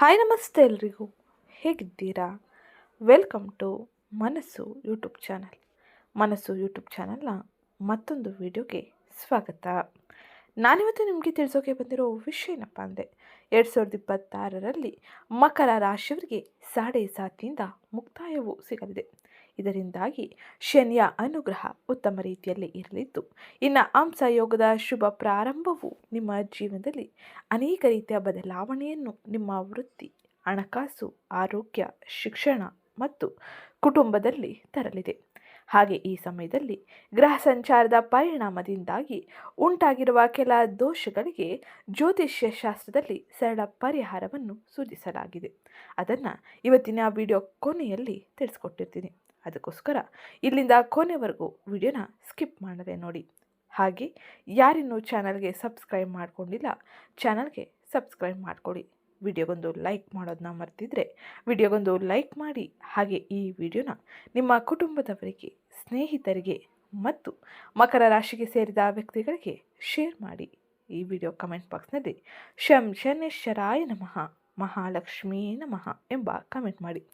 Hi, ನಮಸ್ತೆ ಎಲ್ರಿಗೂ. ಹೇಗಿದ್ದೀರಾ? Welcome to Manassu YouTube channel. Manassu YouTube ಚಾನಲ್ನ ಮತ್ತೊಂದು ವಿಡಿಯೋಗೆ ಸ್ವಾಗತ. ನಾನಿವತ್ತು ನಿಮಗೆ ತಿಳಿಸೋಕೆ ಬಂದಿರೋ ವಿಷಯ ಏನಪ್ಪ ಅಂದರೆ, ಎರಡು ಸಾವಿರದ ಇಪ್ಪತ್ತಾರರಲ್ಲಿ ಮಕರ ರಾಶಿಯವರಿಗೆ ಸಾಡೆ ಸಾತಿಯಿಂದ ಮುಕ್ತಾಯವು ಸಿಗಲಿದೆ. ಇದರಿಂದಾಗಿ ಶನಿಯ ಅನುಗ್ರಹ ಉತ್ತಮ ರೀತಿಯಲ್ಲಿ ಇರಲಿದ್ದು, ಇನ್ನು ಅಂಶ ಯೋಗದ ಶುಭ ಪ್ರಾರಂಭವು ನಿಮ್ಮ ಜೀವನದಲ್ಲಿ ಅನೇಕ ರೀತಿಯ ಬದಲಾವಣೆಯನ್ನು ನಿಮ್ಮ ವೃತ್ತಿ, ಹಣಕಾಸು, ಆರೋಗ್ಯ, ಶಿಕ್ಷಣ ಮತ್ತು ಕುಟುಂಬದಲ್ಲಿ ತರಲಿದೆ. ಹಾಗೆ ಈ ಸಮಯದಲ್ಲಿ ಗ್ರಹ ಸಂಚಾರದ ಪರಿಣಾಮದಿಂದಾಗಿ ಉಂಟಾಗಿರುವ ಕೆಲ ದೋಷಗಳಿಗೆ ಜ್ಯೋತಿಷ್ಯ ಶಾಸ್ತ್ರದಲ್ಲಿ ಸರಳ ಪರಿಹಾರವನ್ನು ಸೂಚಿಸಲಾಗಿದೆ. ಅದನ್ನು ಇವತ್ತಿನ ವಿಡಿಯೋ ಕೊನೆಯಲ್ಲಿ ತಿಳಿಸ್ಕೊಟ್ಟಿರ್ತೀನಿ. ಅದಕ್ಕೋಸ್ಕರ ಇಲ್ಲಿಂದ ಕೊನೆವರೆಗೂ ವಿಡಿಯೋನ ಸ್ಕಿಪ್ ಮಾಡದೆ ನೋಡಿ. ಹಾಗೆ ಯಾರಿನ್ನೂ ಚಾನಲ್ಗೆ ಸಬ್ಸ್ಕ್ರೈಬ್ ಮಾಡಿಕೊಂಡಿಲ್ಲ, ಚಾನಲ್ಗೆ ಸಬ್ಸ್ಕ್ರೈಬ್ ಮಾಡಿಕೊಡಿ ವಿಡಿಯೋಗೊಂದು ಲೈಕ್ ಮಾಡೋದನ್ನ ಮರ್ತಿದ್ರೆ ವಿಡಿಯೋಗೊಂದು ಲೈಕ್ ಮಾಡಿ. ಹಾಗೆ ಈ ವಿಡಿಯೋನ ನಿಮ್ಮ ಕುಟುಂಬದವರಿಗೆ, ಸ್ನೇಹಿತರಿಗೆ ಮತ್ತು ಮಕರ ರಾಶಿಗೆ ಸೇರಿದ ವ್ಯಕ್ತಿಗಳಿಗೆ ಶೇರ್ ಮಾಡಿ. ಈ ವಿಡಿಯೋ ಕಮೆಂಟ್ ಬಾಕ್ಸ್ನಲ್ಲಿ ಶಂ ಶನೇಶ್ವರಾಯ ನಮಃ. ಮಹಾಲಕ್ಷ್ಮೀ ನಮಃ ಎಂಬ ಕಮೆಂಟ್ ಮಾಡಿ.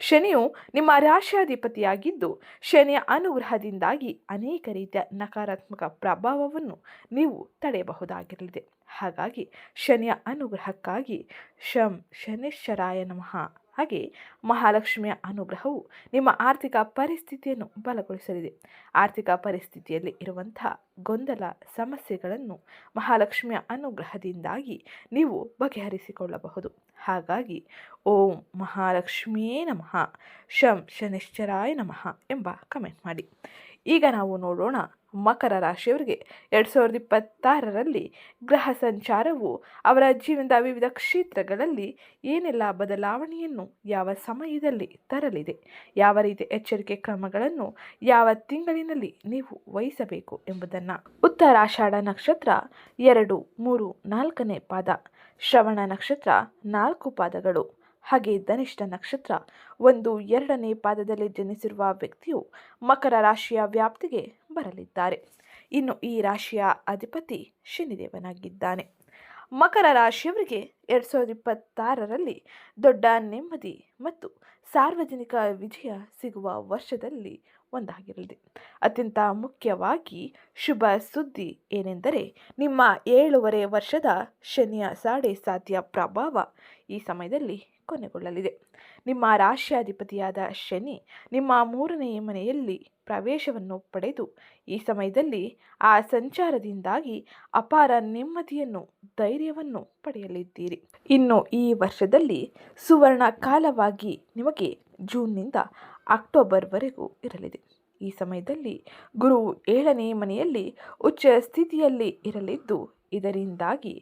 ಶನಿಯು ನಿಮ್ಮ ರಾಶಿಯಾಧಿಪತಿಯಾಗಿದ್ದು ಶನಿಯ ಅನುಗ್ರಹದಿಂದಾಗಿ ಅನೇಕ ರೀತಿಯ ನಕಾರಾತ್ಮಕ ಪ್ರಭಾವವನ್ನು ನೀವು ತಡೆಯಬಹುದಾಗಿರಲಿದೆ. ಹಾಗಾಗಿ ಶನಿಯ ಅನುಗ್ರಹಕ್ಕಾಗಿ ಶಂ ಶನೇಶ್ವರಾಯ ನಮಃ ಹಾಗೆ ಮಹಾಲಕ್ಷ್ಮಿಯ ಅನುಗ್ರಹವು ನಿಮ್ಮ ಆರ್ಥಿಕ ಪರಿಸ್ಥಿತಿಯನ್ನು ಬಲಗೊಳಿಸಲಿದೆ. ಆರ್ಥಿಕ ಪರಿಸ್ಥಿತಿಯಲ್ಲಿ ಇರುವಂಥ ಗೊಂದಲ, ಸಮಸ್ಯೆಗಳನ್ನು ಮಹಾಲಕ್ಷ್ಮಿಯ ಅನುಗ್ರಹದಿಂದಾಗಿ ನೀವು ಬಗೆಹರಿಸಿಕೊಳ್ಳಬಹುದು. ಹಾಗಾಗಿ ಓಂ ಮಹಾಲಕ್ಷ್ಮಿಯೇ ನಮಃ, ಶಂ ಶನಿಶ್ಚರಾಯ ನಮಃ ಎಂಬ ಕಮೆಂಟ್ ಮಾಡಿ. ಈಗ ನಾವು ನೋಡೋಣ ಮಕರ ರಾಶಿಯವರಿಗೆ ಎರಡು ಸಾವಿರದ ಇಪ್ಪತ್ತಾರರಲ್ಲಿ ಗ್ರಹ ಸಂಚಾರವು ಅವರ ಜೀವನದ ವಿವಿಧ ಕ್ಷೇತ್ರಗಳಲ್ಲಿ ಏನೆಲ್ಲ ಬದಲಾವಣೆಯನ್ನು ಯಾವ ಸಮಯದಲ್ಲಿ ತರಲಿದೆ, ಯಾವ ರೀತಿ ಎಚ್ಚರಿಕೆ ಕ್ರಮಗಳನ್ನು ಯಾವ ತಿಂಗಳಿನಲ್ಲಿ ನೀವು ವಹಿಸಬೇಕು ಎಂಬುದನ್ನು ಉತ್ತರಾಷಾಢ ನಕ್ಷತ್ರ ಎರಡು, ಮೂರು, ನಾಲ್ಕನೇ ಪಾದ, ಶ್ರವಣ ನಕ್ಷತ್ರ ನಾಲ್ಕು ಪಾದಗಳು, ಹಾಗೆ ಧನಿಷ್ಠ ನಕ್ಷತ್ರ ಒಂದು, ಎರಡನೇ ಪಾದದಲ್ಲಿ ಜನಿಸಿರುವ ವ್ಯಕ್ತಿಯು ಮಕರ ರಾಶಿಯ ವ್ಯಾಪ್ತಿಗೆ ಬರಲಿದ್ದಾರೆ. ಇನ್ನು ಈ ರಾಶಿಯ ಅಧಿಪತಿ ಶನಿದೇವನಾಗಿದ್ದಾನೆ. ಮಕರ ರಾಶಿಯವರಿಗೆ ಎರಡು ಸಾವಿರದ ಇಪ್ಪತ್ತಾರರಲ್ಲಿ ದೊಡ್ಡ ನೆಮ್ಮದಿ ಮತ್ತು ಸಾರ್ವಜನಿಕ ವಿಜಯ ಸಿಗುವ ವರ್ಷದಲ್ಲಿ ಒಂದಾಗಿರಲಿದೆ. ಅತ್ಯಂತ ಮುಖ್ಯವಾಗಿ ಶುಭ ಸುದ್ದಿ ಏನೆಂದರೆ, ನಿಮ್ಮ ಏಳೂವರೆ ವರ್ಷದ ಶನಿಯ ಸಾಡೆ ಸಾಧ್ಯ ಪ್ರಭಾವ ಈ ಸಮಯದಲ್ಲಿ ಕೊನೆಗೊಳ್ಳಲಿದೆ. ನಿಮ್ಮ ರಾಶಿಯಾಧಿಪತಿಯಾದ ಶನಿ ನಿಮ್ಮ ಮೂರನೆಯ ಮನೆಯಲ್ಲಿ ಪ್ರವೇಶವನ್ನು ಪಡೆದು ಈ ಸಮಯದಲ್ಲಿ ಆ ಸಂಚಾರದಿಂದಾಗಿ ಅಪಾರ ನೆಮ್ಮದಿಯನ್ನು, ಧೈರ್ಯವನ್ನು ಪಡೆಯಲಿದ್ದೀರಿ. ಇನ್ನು ಈ ವರ್ಷದಲ್ಲಿ ಸುವರ್ಣ ಕಾಲವಾಗಿ ನಿಮಗೆ ಜೂನ್ನಿಂದ ಅಕ್ಟೋಬರ್ವರೆಗೂ ಇರಲಿದೆ. ಈ ಸಮಯದಲ್ಲಿ ಗುರು ಏಳನೇ ಮನೆಯಲ್ಲಿ ಉಚ್ಚ ಸ್ಥಿತಿಯಲ್ಲಿ ಇರಲಿದ್ದು, ಇದರಿಂದಾಗಿ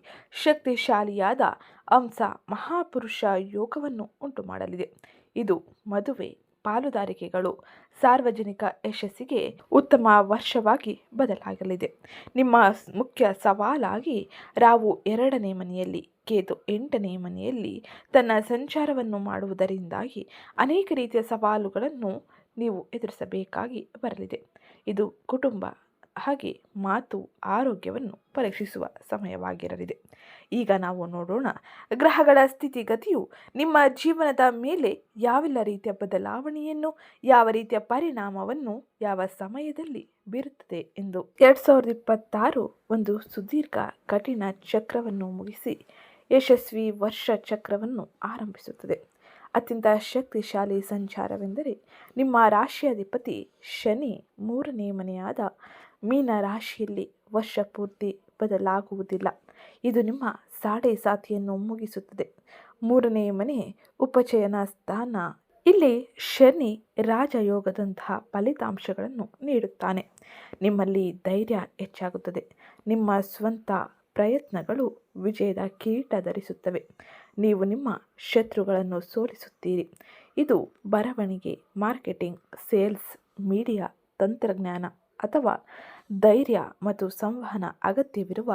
ಶಕ್ತಿಶಾಲಿಯಾದ ಅಂಶ ಮಹಾಪುರುಷ ಯೋಗವನ್ನು ಉಂಟು ಮಾಡಲಿದೆ ಇದು ಮದುವೆ ಪಾಲುದಾರಿಕೆಗಳು ಸಾರ್ವಜನಿಕ ಯಶಸ್ಸಿಗೆ ಉತ್ತಮ ವರ್ಷವಾಗಿ ಬದಲಾಗಲಿದೆ. ನಿಮ್ಮ ಮುಖ್ಯ ಸವಾಲಾಗಿ ರಾವು ಎರಡನೇ ಮನೆಯಲ್ಲಿ, ಕೇತು ಎಂಟನೇ ಮನೆಯಲ್ಲಿ ತನ್ನ ಸಂಚಾರವನ್ನು ಮಾಡುವುದರಿಂದಾಗಿ ಅನೇಕ ರೀತಿಯ ಸವಾಲುಗಳನ್ನು ನೀವು ಎದುರಿಸಬೇಕಾಗಿ ಬರಲಿದೆ. ಇದು ಕುಟುಂಬ ಹಾಗೆ ಮಾತು ಆರೋಗ್ಯವನ್ನು ಪರೀಕ್ಷಿಸುವ ಸಮಯವಾಗಿರಲಿದೆ. ಈಗ ನಾವು ನೋಡೋಣ ಗ್ರಹಗಳ ಸ್ಥಿತಿಗತಿಯು ನಿಮ್ಮ ಜೀವನದ ಮೇಲೆ ಯಾವೆಲ್ಲ ರೀತಿಯ ಬದಲಾವಣೆಯನ್ನು, ಯಾವ ರೀತಿಯ ಪರಿಣಾಮವನ್ನು ಯಾವ ಸಮಯದಲ್ಲಿ ಬೀರುತ್ತದೆ ಎಂದು. ಎರಡು ಸಾವಿರದ ಇಪ್ಪತ್ತಾರು ಒಂದು ಸುದೀರ್ಘ ಕಠಿಣ ಚಕ್ರವನ್ನು ಮುಗಿಸಿ ಯಶಸ್ವಿ ವರ್ಷ ಚಕ್ರವನ್ನು ಆರಂಭಿಸುತ್ತದೆ. ಅತ್ಯಂತ ಶಕ್ತಿಶಾಲಿ ಸಂಚಾರವೆಂದರೆ ನಿಮ್ಮ ರಾಶಿಯಾಧಿಪತಿ ಶನಿ ಮೂರನೇ ಮನೆಯಾದ ಮೀನ ರಾಶಿಯಲ್ಲಿ ವರ್ಷ ಪೂರ್ತಿ ಬದಲಾಗುವುದಿಲ್ಲ. ಇದು ನಿಮ್ಮ ಸಾಡೆ ಸಾತಿಯನ್ನು ಮುಗಿಸುತ್ತದೆ. ಮೂರನೇ ಮನೆ, ಉಪಚಯನ ಸ್ಥಾನ. ಇಲ್ಲಿ ಶನಿ ರಾಜಯೋಗದಂತಹ ಫಲಿತಾಂಶಗಳನ್ನು ನೀಡುತ್ತಾನೆ. ನಿಮ್ಮಲ್ಲಿ ಧೈರ್ಯ ಹೆಚ್ಚಾಗುತ್ತದೆ. ನಿಮ್ಮ ಸ್ವಂತ ಪ್ರಯತ್ನಗಳು ವಿಜಯದ ಕೀಟ ಧರಿಸುತ್ತವೆ. ನೀವು ನಿಮ್ಮ ಶತ್ರುಗಳನ್ನು ಸೋಲಿಸುತ್ತೀರಿ. ಇದು ಬರವಣಿಗೆ, ಮಾರ್ಕೆಟಿಂಗ್, ಸೇಲ್ಸ್, ಮೀಡಿಯಾ, ತಂತ್ರಜ್ಞಾನ ಅಥವಾ ಧೈರ್ಯ ಮತ್ತು ಸಂವಹನ ಅಗತ್ಯವಿರುವ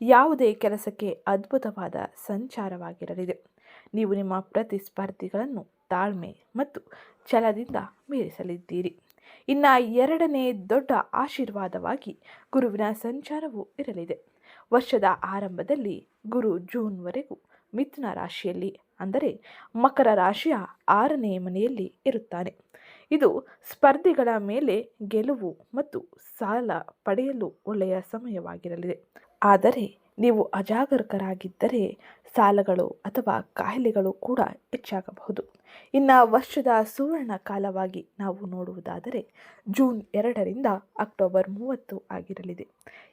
ಯಾವುದೇ ಕೆಲಸಕ್ಕೆ ಅದ್ಭುತವಾದ ಸಂಚಾರವಾಗಿರಲಿದೆ. ನೀವು ನಿಮ್ಮ ಪ್ರತಿಸ್ಪರ್ಧಿಗಳನ್ನು ತಾಳ್ಮೆ ಮತ್ತು ಛಲದಿಂದ ಮೀರಿಸಲಿದ್ದೀರಿ. ಇನ್ನ ಎರಡನೇ ದೊಡ್ಡ ಆಶೀರ್ವಾದವಾಗಿ ಗುರುವಿನ ಸಂಚಾರವು ಇರಲಿದೆ. ವರ್ಷದ ಆರಂಭದಲ್ಲಿ ಗುರು ಜೂನ್ವರೆಗೂ ಮಿಥುನ ರಾಶಿಯಲ್ಲಿ, ಅಂದರೆ ಮಕರ ರಾಶಿಯ ಆರನೇ ಮನೆಯಲ್ಲಿ ಇರುತ್ತಾನೆ. ಇದು ಸ್ಪರ್ಧಿಗಳ ಮೇಲೆ ಗೆಲುವು ಮತ್ತು ಸಾಲ ಪಡೆಯಲು ಒಳ್ಳೆಯ ಸಮಯವಾಗಿರಲಿದೆ. ಆದರೆ ನೀವು ಅಜಾಗರೂಕರಾಗಿದ್ದರೆ ಸಾಲಗಳು ಅಥವಾ ಕಾಯಿಲೆಗಳು ಕೂಡ ಹೆಚ್ಚಾಗಬಹುದು. ಇನ್ನು ವರ್ಷದ ಸುವರ್ಣ ಕಾಲವಾಗಿ ನಾವು ನೋಡುವುದಾದರೆ ಜೂನ್ ಎರಡರಿಂದ ಅಕ್ಟೋಬರ್ ಮೂವತ್ತು ಆಗಿರಲಿದೆ.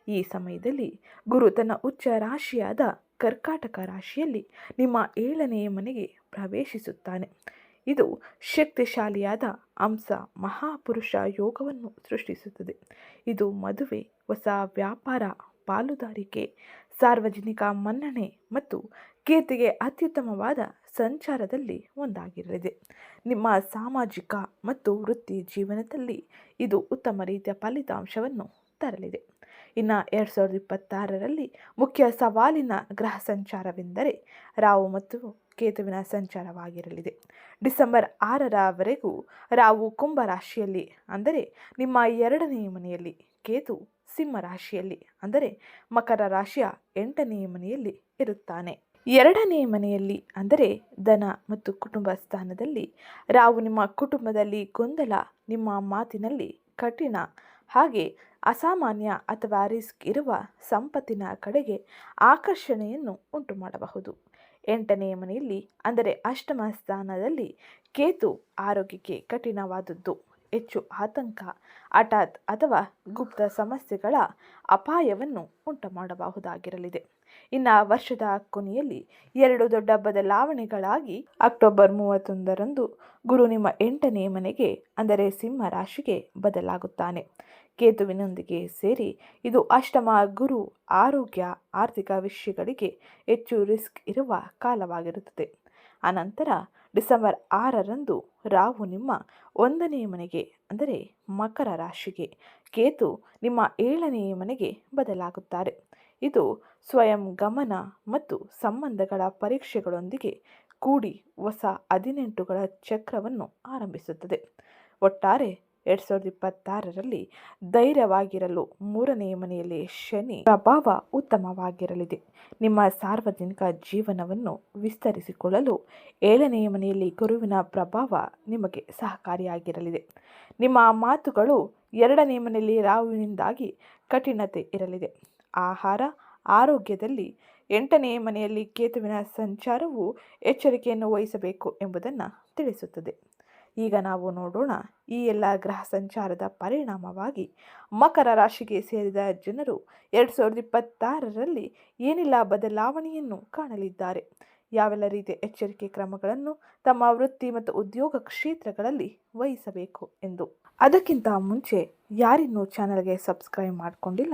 ಈ ಸಮಯದಲ್ಲಿ ಗುರು ತನ್ನ ಉಚ್ಚ ರಾಶಿಯಾದ ಕರ್ಕಾಟಕ ರಾಶಿಯಲ್ಲಿ ನಿಮ್ಮ ಏಳನೆಯ ಮನೆಗೆ ಪ್ರವೇಶಿಸುತ್ತಾನೆ. ಇದು ಶಕ್ತಿಶಾಲಿಯಾದ ಅಂಶ ಮಹಾಪುರುಷ ಯೋಗವನ್ನು ಸೃಷ್ಟಿಸುತ್ತದೆ. ಇದು ಮದುವೆ, ಹೊಸ ವ್ಯಾಪಾರ, ಪಾಲುದಾರಿಕೆ, ಸಾರ್ವಜನಿಕ ಮನ್ನಣೆ ಮತ್ತು ಕೀರ್ತಿಗೆ ಅತ್ಯುತ್ತಮವಾದ ಸಂಚಾರದಲ್ಲಿ ಒಂದಾಗಿರಲಿದೆ. ನಿಮ್ಮ ಸಾಮಾಜಿಕ ಮತ್ತು ವೃತ್ತಿ ಜೀವನದಲ್ಲಿ ಇದು ಉತ್ತಮ ರೀತಿಯ ಫಲಿತಾಂಶವನ್ನು ತರಲಿದೆ. ಇನ್ನು ಎರಡು ಸಾವಿರದ ಇಪ್ಪತ್ತಾರರಲ್ಲಿ ಮುಖ್ಯ ಸವಾಲಿನ ಗ್ರಹ ಸಂಚಾರವೆಂದರೆ ರಾವು ಮತ್ತು ಕೇತುವಿನ ಸಂಚಾರವಾಗಿರಲಿದೆ. ಡಿಸೆಂಬರ್ ಆರರವರೆಗೂ ರಾವು ಕುಂಭ ರಾಶಿಯಲ್ಲಿ, ಅಂದರೆ ನಿಮ್ಮ ಎರಡನೇ ಮನೆಯಲ್ಲಿ, ಕೇತು ಸಿಂಹ ರಾಶಿಯಲ್ಲಿ, ಅಂದರೆ ಮಕರ ರಾಶಿಯ ಎಂಟನೇ ಮನೆಯಲ್ಲಿ ಇರುತ್ತಾನೆ. ಎರಡನೇ ಮನೆಯಲ್ಲಿ, ಅಂದರೆ ಧನ ಮತ್ತು ಕುಟುಂಬ ಸ್ಥಾನದಲ್ಲಿ ರಾವು ನಿಮ್ಮ ಕುಟುಂಬದಲ್ಲಿ ಗೊಂದಲ, ನಿಮ್ಮ ಮಾತಿನಲ್ಲಿ ಕಠಿಣ, ಹಾಗೆ ಅಸಾಮಾನ್ಯ ಅಥವಾ ರಿಸ್ಕ್ ಇರುವ ಸಂಪತ್ತಿನ ಕಡೆಗೆ ಆಕರ್ಷಣೆಯನ್ನು ಉಂಟು ಮಾಡಬಹುದು ಎಂಟನೆಯ ಮನೆಯಲ್ಲಿ, ಅಂದರೆ ಅಷ್ಟಮ ಸ್ಥಾನದಲ್ಲಿ ಕೇತು ಆರೋಗ್ಯಕ್ಕೆ ಕಠಿಣವಾದದ್ದು. ಹೆಚ್ಚು ಆತಂಕ, ಹಠಾತ್ ಅಥವಾ ಗುಪ್ತ ಸಮಸ್ಯೆಗಳ ಅಪಾಯವನ್ನು ಉಂಟು ಮಾಡಬಹುದಾಗಿರಲಿದೆ ಇನ್ನು ವರ್ಷದ ಕೊನೆಯಲ್ಲಿ ಎರಡು ದೊಡ್ಡ ಬದಲಾವಣೆಗಳಾಗಿ ಅಕ್ಟೋಬರ್ ಮೂವತ್ತೊಂದರಂದು ಗುರು ನಿಮ್ಮ ಎಂಟನೇ ಮನೆಗೆ, ಅಂದರೆ ಸಿಂಹ ರಾಶಿಗೆ ಬದಲಾಗುತ್ತಾನೆ. ಕೇತುವಿನೊಂದಿಗೆ ಸೇರಿ ಇದು ಅಷ್ಟಮ ಗುರು ಆರೋಗ್ಯ, ಆರ್ಥಿಕ ವಿಷಯಗಳಿಗೆ ಹೆಚ್ಚು ರಿಸ್ಕ್ ಇರುವ ಕಾಲವಾಗಿರುತ್ತದೆ. ಅನಂತರ ಡಿಸೆಂಬರ್ ಆರರಂದು ರಾಹು ನಿಮ್ಮ ಒಂದನೇ ಮನೆಗೆ, ಅಂದರೆ ಮಕರ ರಾಶಿಗೆ, ಕೇತು ನಿಮ್ಮ ಏಳನೇ ಮನೆಗೆ ಬದಲಾಗುತ್ತಾರೆ. ಇದು ಸ್ವಯಂ ಗಮನ ಮತ್ತು ಸಂಬಂಧಗಳ ಪರೀಕ್ಷೆಗಳೊಂದಿಗೆ ಕೂಡಿ ಹೊಸ ಹದಿನೆಂಟುಗಳ ಚಕ್ರವನ್ನು ಆರಂಭಿಸುತ್ತದೆ. ಒಟ್ಟಾರೆ, ಎರಡ್ ಸಾವಿರದ ಇಪ್ಪತ್ತಾರರಲ್ಲಿ ಧೈರ್ಯವಾಗಿರಲು ಮೂರನೇ ಮನೆಯಲ್ಲಿ ಶನಿ ಪ್ರಭಾವ ಉತ್ತಮವಾಗಿರಲಿದೆ. ನಿಮ್ಮ ಸಾರ್ವಜನಿಕ ಜೀವನವನ್ನು ವಿಸ್ತರಿಸಿಕೊಳ್ಳಲು ಏಳನೇ ಮನೆಯಲ್ಲಿ ಗುರುವಿನ ಪ್ರಭಾವ ನಿಮಗೆ ಸಹಕಾರಿಯಾಗಿರಲಿದೆ. ನಿಮ್ಮ ಮಾತುಗಳು ಎರಡನೇ ಮನೆಯಲ್ಲಿ ರಾಹುವಿನಿಂದಾಗಿ ಕಠಿಣತೆ ಇರಲಿದೆ. ಆಹಾರ, ಆರೋಗ್ಯದಲ್ಲಿ ಎಂಟನೇ ಮನೆಯಲ್ಲಿ ಕೇತುವಿನ ಸಂಚಾರವು ಎಚ್ಚರಿಕೆಯನ್ನು ವಹಿಸಬೇಕು ಎಂಬುದನ್ನು ತಿಳಿಸುತ್ತದೆ. ಈಗ ನಾವು ನೋಡೋಣ ಈ ಎಲ್ಲ ಗ್ರಹ ಸಂಚಾರದ ಪರಿಣಾಮವಾಗಿ ಮಕರ ರಾಶಿಗೆ ಸೇರಿದ ಜನರು ಎರಡು ಸಾವಿರದ ಇಪ್ಪತ್ತಾರರಲ್ಲಿ ಏನೆಲ್ಲ ಬದಲಾವಣೆಯನ್ನು ಕಾಣಲಿದ್ದಾರೆ? ಯಾವೆಲ್ಲ ರೀತಿಯ ಎಚ್ಚರಿಕೆ ಕ್ರಮಗಳನ್ನು ತಮ್ಮ ವೃತ್ತಿ ಮತ್ತು ಉದ್ಯೋಗ ಕ್ಷೇತ್ರಗಳಲ್ಲಿ ವಹಿಸಬೇಕು ಎಂದು. ಅದಕ್ಕಿಂತ ಮುಂಚೆ ಯಾರಿನ್ನೂ ಚಾನಲ್ಗೆ ಸಬ್ಸ್ಕ್ರೈಬ್ ಮಾಡಿಕೊಂಡಿಲ್ಲ?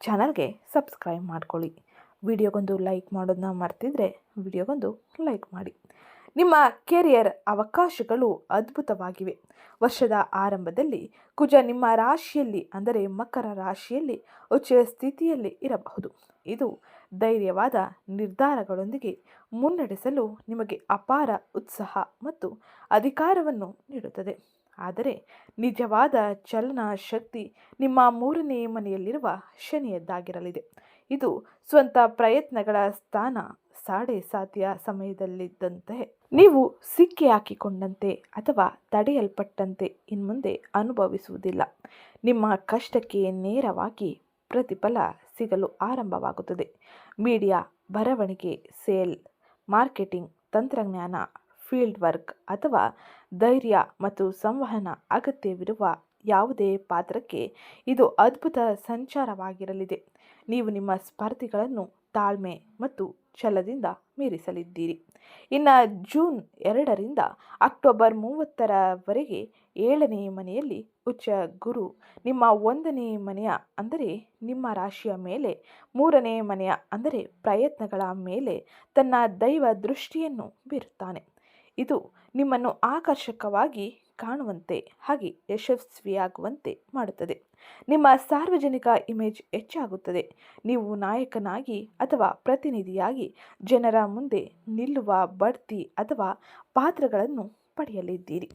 ಚಾನಲ್ಗೆ ಸಬ್ಸ್ಕ್ರೈಬ್ ಮಾಡ್ಕೊಳ್ಳಿ. ವಿಡಿಯೋಗೊಂದು ಲೈಕ್ ಮಾಡೋದನ್ನ ಮರ್ತಿದ್ರೆ ವಿಡಿಯೋಗೊಂದು ಲೈಕ್ ಮಾಡಿ. ನಿಮ್ಮ ಕೆರಿಯರ್ ಅವಕಾಶಗಳು ಅದ್ಭುತವಾಗಿವೆ. ವರ್ಷದ ಆರಂಭದಲ್ಲಿ ಕುಜ ನಿಮ್ಮ ರಾಶಿಯಲ್ಲಿ, ಅಂದರೆ ಮಕರ ರಾಶಿಯಲ್ಲಿ ಉಚ್ಚ ಸ್ಥಿತಿಯಲ್ಲಿ ಇರಬಹುದು. ಇದು ಧೈರ್ಯವಾದ ನಿರ್ಧಾರಗಳೊಂದಿಗೆ ಮುನ್ನಡೆಸಲು ನಿಮಗೆ ಅಪಾರ ಉತ್ಸಾಹ ಮತ್ತು ಅಧಿಕಾರವನ್ನು ನೀಡುತ್ತದೆ. ಆದರೆ ನಿಜವಾದ ಚಲನ ಶಕ್ತಿ ನಿಮ್ಮ ಮೂರನೇ ಮನೆಯಲ್ಲಿರುವ ಶನಿಯದ್ದಾಗಿರಲಿದೆ. ಇದು ಸ್ವಂತ ಪ್ರಯತ್ನಗಳ ಸ್ಥಾನ ಸಾಡೆ ಸಾಧ್ಯ ಸಮಯದಲ್ಲಿದ್ದಂತೆ ನೀವು ಸಿಕ್ಕಿ ಹಾಕಿಕೊಂಡಂತೆ ಅಥವಾ ತಡೆಯಲ್ಪಟ್ಟಂತೆ ಇನ್ಮುಂದೆ ಅನುಭವಿಸುವುದಿಲ್ಲ. ನಿಮ್ಮ ಕಷ್ಟಕ್ಕೆ ನೇರವಾಗಿ ಪ್ರತಿಫಲ ಸಿಗಲು ಆರಂಭವಾಗುತ್ತದೆ. ಮೀಡಿಯಾ, ಬರವಣಿಗೆ, ಸೇಲ್, ಮಾರ್ಕೆಟಿಂಗ್, ತಂತ್ರಜ್ಞಾನ ಫೀಲ್ಡ್ ವರ್ಕ್ ಅಥವಾ ಧೈರ್ಯ ಮತ್ತು ಸಂವಹನ ಅಗತ್ಯವಿರುವ ಯಾವುದೇ ಪಾತ್ರಕ್ಕೆ ಇದು ಅದ್ಭುತ ಸಂಚಾರವಾಗಿರಲಿದೆ. ನೀವು ನಿಮ್ಮ ಸ್ಪರ್ಧಿಗಳನ್ನು ತಾಳ್ಮೆ ಮತ್ತು ಛಲದಿಂದ ಮೀರಿಸಲಿದ್ದೀರಿ. ಇನ್ನು ಜೂನ್ ಎರಡರಿಂದ ಅಕ್ಟೋಬರ್ ಮೂವತ್ತರವರೆಗೆ ಏಳನೇ ಮನೆಯಲ್ಲಿ ಉಚ್ಚ ಗುರು, ನಿಮ್ಮ ಒಂದನೇ ಮನೆಯ ಅಂದರೆ ನಿಮ್ಮ ರಾಶಿಯ ಮೇಲೆ, ಮೂರನೇ ಮನೆಯ ಅಂದರೆ ಪ್ರಯತ್ನಗಳ ಮೇಲೆ ತನ್ನ ದೈವ ದೃಷ್ಟಿಯನ್ನು ಬೀರುತ್ತಾನೆ. ಇದು ನಿಮ್ಮನ್ನು ಆಕರ್ಷಕವಾಗಿ ಕಾಣುವಂತೆ, ಹಾಗೆ ಯಶಸ್ವಿಯಾಗುವಂತೆ ಮಾಡುತ್ತದೆ. ನಿಮ್ಮ ಸಾರ್ವಜನಿಕ ಇಮೇಜ್ ಹೆಚ್ಚಾಗುತ್ತದೆ. ನೀವು ನಾಯಕನಾಗಿ ಅಥವಾ ಪ್ರತಿನಿಧಿಯಾಗಿ ಜನರ ಮುಂದೆ ನಿಲ್ಲುವ ಬಡ್ತಿ ಅಥವಾ ಪಾತ್ರಗಳನ್ನು ಪಡೆಯಲಿದ್ದೀರಿ.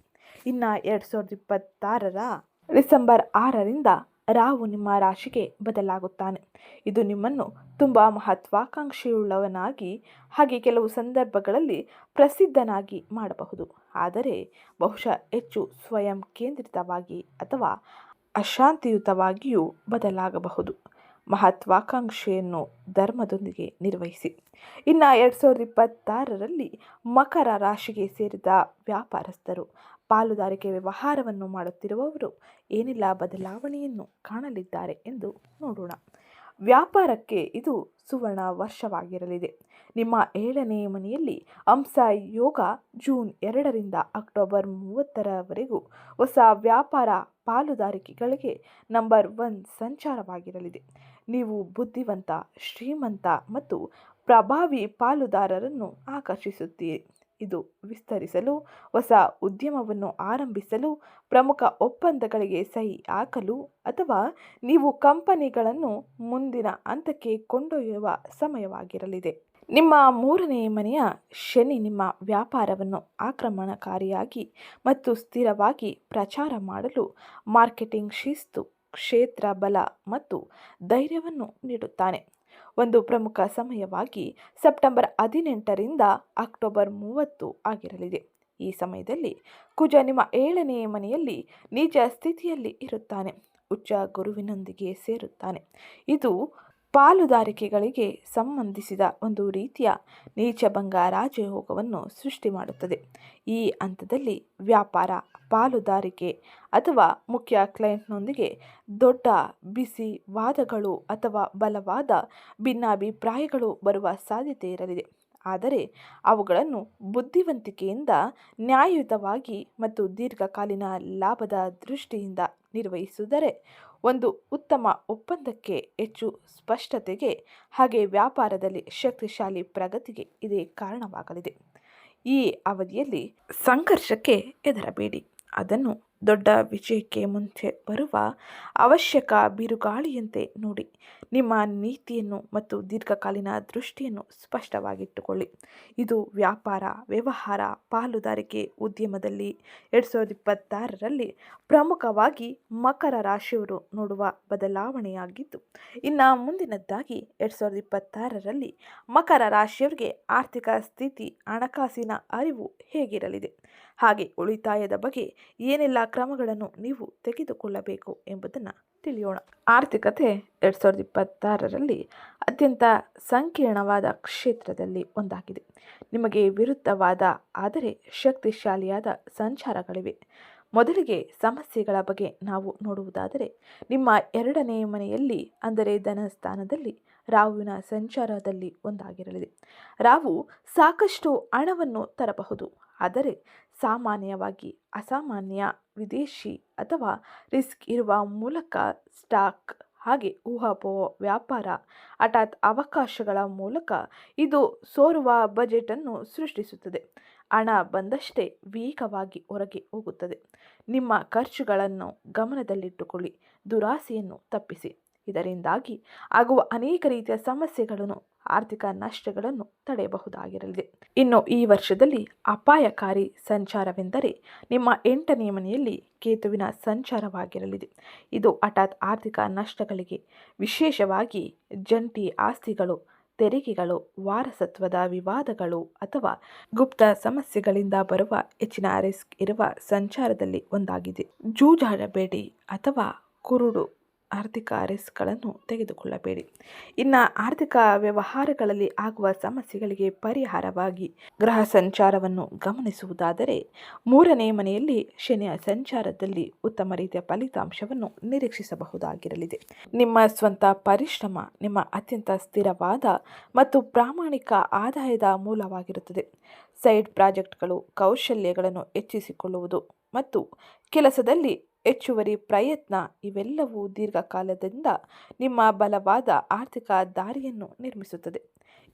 ಇನ್ನು ಎರಡು ಸಾವಿರದ ಇಪ್ಪತ್ತಾರರ ಡಿಸೆಂಬರ್ ಆರರಿಂದ ರಾಹು ನಿಮ್ಮ ರಾಶಿಗೆ ಬದಲಾಗುತ್ತಾನೆ. ಇದು ನಿಮ್ಮನ್ನು ತುಂಬ ಮಹತ್ವಾಕಾಂಕ್ಷೆಯುಳ್ಳವನಾಗಿ ಹಾಗೆ ಕೆಲವು ಸಂದರ್ಭಗಳಲ್ಲಿ ಪ್ರಸಿದ್ಧನಾಗಿ ಮಾಡಬಹುದು. ಆದರೆ ಬಹುಶಃ ಹೆಚ್ಚು ಸ್ವಯಂ ಕೇಂದ್ರಿತವಾಗಿ ಅಥವಾ ಅಶಾಂತಿಯುತವಾಗಿಯೂ ಬದಲಾಗಬಹುದು. ಮಹತ್ವಾಕಾಂಕ್ಷೆಯನ್ನು ಧರ್ಮದೊಂದಿಗೆ ನಿರ್ವಹಿಸಿ. ಇನ್ನು ಎರಡು ಸಾವಿರದ ಇಪ್ಪತ್ತಾರರಲ್ಲಿ ಮಕರ ರಾಶಿಗೆ ಸೇರಿದ ವ್ಯಾಪಾರಸ್ಥರು. ಪಾಲುದಾರಿಕೆ ವ್ಯವಹಾರವನ್ನು ಮಾಡುತ್ತಿರುವವರು ಏನೆಲ್ಲ, ಬದಲಾವಣೆಯನ್ನು ಕಾಣಲಿದ್ದಾರೆ ಎಂದು ನೋಡೋಣ. ವ್ಯಾಪಾರಕ್ಕೆ ಇದು ಸುವರ್ಣ ವರ್ಷವಾಗಿರಲಿದೆ. ನಿಮ್ಮ ಏಳನೇ ಮನೆಯಲ್ಲಿ ಅಂಶ ಯೋಗ ಜೂನ್ ಎರಡರಿಂದ ಅಕ್ಟೋಬರ್ ಮೂವತ್ತರವರೆಗೂ ಹೊಸ ವ್ಯಾಪಾರ ಪಾಲುದಾರಿಕೆಗಳಿಗೆ ನಂಬರ್ ಒನ್ ಸಂಚಾರವಾಗಿರಲಿದೆ. ನೀವು ಬುದ್ಧಿವಂತ, ಶ್ರೀಮಂತ ಮತ್ತು ಪ್ರಭಾವಿ ಪಾಲುದಾರರನ್ನು ಆಕರ್ಷಿಸುತ್ತೀರಿ. ಇದು ವಿಸ್ತರಿಸಲು, ಹೊಸ ಉದ್ಯಮವನ್ನು ಆರಂಭಿಸಲು, ಪ್ರಮುಖ ಒಪ್ಪಂದಗಳಿಗೆ ಸಹಿ ಹಾಕಲು ಅಥವಾ ನೀವು ಕಂಪನಿಗಳನ್ನು ಮುಂದಿನ ಹಂತಕ್ಕೆ ಕೊಂಡೊಯ್ಯುವ ಸಮಯವಾಗಿರಲಿದೆ. ನಿಮ್ಮ ಮೂರನೇ ಮನೆಯ ಶನಿ ನಿಮ್ಮ ವ್ಯಾಪಾರವನ್ನು ಆಕ್ರಮಣಕಾರಿಯಾಗಿ ಮತ್ತು ಸ್ಥಿರವಾಗಿ ಪ್ರಚಾರ ಮಾಡಲು ಮಾರ್ಕೆಟಿಂಗ್ ಶಿಸ್ತು, ಕ್ಷೇತ್ರ ಬಲ ಮತ್ತು ಧೈರ್ಯವನ್ನು ನೀಡುತ್ತಾನೆ. ಒಂದು ಪ್ರಮುಖ ಸಮಯವಾಗಿ ಸೆಪ್ಟೆಂಬರ್ ಹದಿನೆಂಟರಿಂದ ಅಕ್ಟೋಬರ್ ಮೂವತ್ತು ಆಗಿರಲಿದೆ. ಈ ಸಮಯದಲ್ಲಿ ಕುಜ ನಿಮ್ಮ ಏಳನೇ ಮನೆಯಲ್ಲಿ ನಿಜ ಸ್ಥಿತಿಯಲ್ಲಿ ಇರುತ್ತಾನೆ. ಉಚ್ಚ ಗುರುವಿನೊಂದಿಗೆ ಸೇರುತ್ತಾನೆ. ಇದು ಪಾಲುದಾರಿಕೆಗಳಿಗೆ ಸಂಬಂಧಿಸಿದ ಒಂದು ರೀತಿಯ ನೀಚಭಂಗ ರಾಜಯೋಗವನ್ನು ಸೃಷ್ಟಿ ಮಾಡುತ್ತದೆ. ಈ ಹಂತದಲ್ಲಿ ವ್ಯಾಪಾರ, ಪಾಲುದಾರಿಕೆ ಅಥವಾ ಮುಖ್ಯ ಕ್ಲೈಂಟ್ನೊಂದಿಗೆ ದೊಡ್ಡ, ಬಿಸಿ ವಾದಗಳು ಅಥವಾ ಬಲವಾದ ಭಿನ್ನಾಭಿಪ್ರಾಯಗಳು ಬರುವ ಸಾಧ್ಯತೆ ಇರಲಿದೆ. ಆದರೆ ಅವುಗಳನ್ನು ಬುದ್ಧಿವಂತಿಕೆಯಿಂದ, ನ್ಯಾಯಯುತವಾಗಿ ಮತ್ತು ದೀರ್ಘಕಾಲೀನ ಲಾಭದ ದೃಷ್ಟಿಯಿಂದ ನಿರ್ವಹಿಸಿದರೆ ಒಂದು ಉತ್ತಮ ಒಪ್ಪಂದಕ್ಕೆ ಹೆಚ್ಚು ಸ್ಪಷ್ಟತೆಗೆ ಹಾಗೆ ವ್ಯಾಪಾರದಲ್ಲಿ ಶಕ್ತಿಶಾಲಿ ಪ್ರಗತಿಗೆ ಇದೇ ಕಾರಣವಾಗಲಿದೆ. ಈ ಅವಧಿಯಲ್ಲಿ ಸಂಘರ್ಷಕ್ಕೆ ಹೆದರಬೇಡಿ. ಅದನ್ನು ದೊಡ್ಡ ವಿಜಯಕ್ಕೆ ಮುಂಚೆ ಬರುವ ಅವಶ್ಯಕ ಬಿರುಗಾಳಿಯಂತೆ ನೋಡಿ. ನಿಮ್ಮ ನೀತಿಯನ್ನು ಮತ್ತು ದೀರ್ಘಕಾಲೀನ ದೃಷ್ಟಿಯನ್ನು ಸ್ಪಷ್ಟವಾಗಿಟ್ಟುಕೊಳ್ಳಿ. ಇದು ವ್ಯಾಪಾರ, ವ್ಯವಹಾರ, ಪಾಲುದಾರಿಕೆ ಉದ್ಯಮದಲ್ಲಿ ಎರಡು ಸಾವಿರದ ಇಪ್ಪತ್ತಾರರಲ್ಲಿ ಪ್ರಮುಖವಾಗಿ ಮಕರ ರಾಶಿಯವರು ನೋಡುವ ಬದಲಾವಣೆಯಾಗಿದ್ದು, ಇನ್ನು ಮುಂದಿನದ್ದಾಗಿ ಎರಡು ಸಾವಿರದ ಇಪ್ಪತ್ತಾರರಲ್ಲಿ ಮಕರ ರಾಶಿಯವರಿಗೆ ಆರ್ಥಿಕ ಸ್ಥಿತಿ, ಹಣಕಾಸಿನ ಅರಿವು ಹೇಗಿರಲಿದೆ? ಹಾಗೆ ಉಳಿತಾಯದ ಬಗ್ಗೆ ಏನೆಲ್ಲ ಕ್ರಮಗಳನ್ನು ನೀವು ತೆಗೆದುಕೊಳ್ಳಬೇಕು ಎಂಬುದನ್ನು ತಿಳಿಯೋಣ. ಆರ್ಥಿಕತೆ ಎರಡು ಸಾವಿರದ ಇಪ್ಪತ್ತಾರರಲ್ಲಿ ಅತ್ಯಂತ ಸಂಕೀರ್ಣವಾದ ಕ್ಷೇತ್ರದಲ್ಲಿ ಒಂದಾಗಿದೆ. ನಿಮಗೆ ವಿರುದ್ಧವಾದ ಆದರೆ ಶಕ್ತಿಶಾಲಿಯಾದ ಸಂಚಾರಗಳಿವೆ. ಮೊದಲಿಗೆ ಸಮಸ್ಯೆಗಳ ಬಗ್ಗೆ ನಾವು ನೋಡುವುದಾದರೆ, ನಿಮ್ಮ ಎರಡನೇ ಮನೆಯಲ್ಲಿ ಅಂದರೆ ಧನಸ್ಥಾನದಲ್ಲಿ ರಾಹುವಿನ ಸಂಚಾರದಲ್ಲಿ ಒಂದಾಗಿರಲಿದೆ. ರಾವು ಸಾಕಷ್ಟು ಹಣವನ್ನು ತರಬಹುದು, ಆದರೆ ಸಾಮಾನ್ಯವಾಗಿ ಅಸಾಮಾನ್ಯ, ವಿದೇಶಿ ಅಥವಾ ರಿಸ್ಕ್ ಇರುವ ಮೂಲಕ ಸ್ಟಾಕ್, ಹಾಗೆ ಊಹಾಪೋಹ, ವ್ಯಾಪಾರ, ಹಠಾತ್ ಅವಕಾಶಗಳ ಮೂಲಕ ಇದು ಸೋರುವ ಬಜೆಟನ್ನು ಸೃಷ್ಟಿಸುತ್ತದೆ. ಹಣ ಬಂದಷ್ಟೇ ವೇಗವಾಗಿ ಹೊರಗೆ ಹೋಗುತ್ತದೆ. ನಿಮ್ಮ ಖರ್ಚುಗಳನ್ನು ಗಮನದಲ್ಲಿಟ್ಟುಕೊಳ್ಳಿ. ದುರಾಸೆಯನ್ನು ತಪ್ಪಿಸಿ. ಇದರಿಂದಾಗಿ ಆಗುವ ಅನೇಕ ರೀತಿಯ ಸಮಸ್ಯೆಗಳನ್ನು, ಆರ್ಥಿಕ ನಷ್ಟಗಳನ್ನು ತಡೆಯಬಹುದಾಗಿರಲಿದೆ. ಇನ್ನು ಈ ವರ್ಷದಲ್ಲಿ ಅಪಾಯಕಾರಿ ಸಂಚಾರವೆಂದರೆ ನಿಮ್ಮ ಎಂಟನೇ ಮನೆಯಲ್ಲಿ ಕೇತುವಿನ ಸಂಚಾರವಾಗಿರಲಿದೆ. ಇದು ಹಠಾತ್ ಆರ್ಥಿಕ ನಷ್ಟಗಳಿಗೆ, ವಿಶೇಷವಾಗಿ ಜಂಟಿ ಆಸ್ತಿಗಳು, ತೆರಿಗೆಗಳು, ವಾರಸತ್ವದ ವಿವಾದಗಳು ಅಥವಾ ಗುಪ್ತ ಸಮಸ್ಯೆಗಳಿಂದ ಬರುವ ಹೆಚ್ಚಿನ ರಿಸ್ಕ್ ಇರುವ ಸಂಚಾರದಲ್ಲಿ ಒಂದಾಗಿದೆ. ಜೂಜಾಡಬೇಡಿ ಅಥವಾ ಕುರುಡು ಆರ್ಥಿಕ ರಿಸ್ಕ್ಗಳನ್ನು ತೆಗೆದುಕೊಳ್ಳಬೇಡಿ. ಇನ್ನು ಆರ್ಥಿಕ ವ್ಯವಹಾರಗಳಲ್ಲಿ ಆಗುವ ಸಮಸ್ಯೆಗಳಿಗೆ ಪರಿಹಾರವಾಗಿ ಗ್ರಹ ಸಂಚಾರವನ್ನು ಗಮನಿಸುವುದಾದರೆ ಮೂರನೇ ಮನೆಯಲ್ಲಿ ಶನಿಯ ಸಂಚಾರದಲ್ಲಿ ಉತ್ತಮ ರೀತಿಯ ಫಲಿತಾಂಶವನ್ನು ನಿರೀಕ್ಷಿಸಬಹುದಾಗಿರಲಿದೆ. ನಿಮ್ಮ ಸ್ವಂತ ಪರಿಶ್ರಮ ನಿಮ್ಮ ಅತ್ಯಂತ ಸ್ಥಿರವಾದ ಮತ್ತು ಪ್ರಾಮಾಣಿಕ ಆದಾಯದ ಮೂಲವಾಗಿರುತ್ತದೆ. ಸೈಡ್ ಪ್ರಾಜೆಕ್ಟ್ಗಳು ಕೌಶಲ್ಯಗಳನ್ನು ಹೆಚ್ಚಿಸಿಕೊಳ್ಳುವುದು ಮತ್ತು ಕೆಲಸದಲ್ಲಿ ಹೆಚ್ಚುವರಿ ಪ್ರಯತ್ನ ಇವೆಲ್ಲವೂ ದೀರ್ಘಕಾಲದಿಂದ ನಿಮ್ಮ ಬಲವಾದ ಆರ್ಥಿಕ ದಾರಿಯನ್ನು ನಿರ್ಮಿಸುತ್ತದೆ.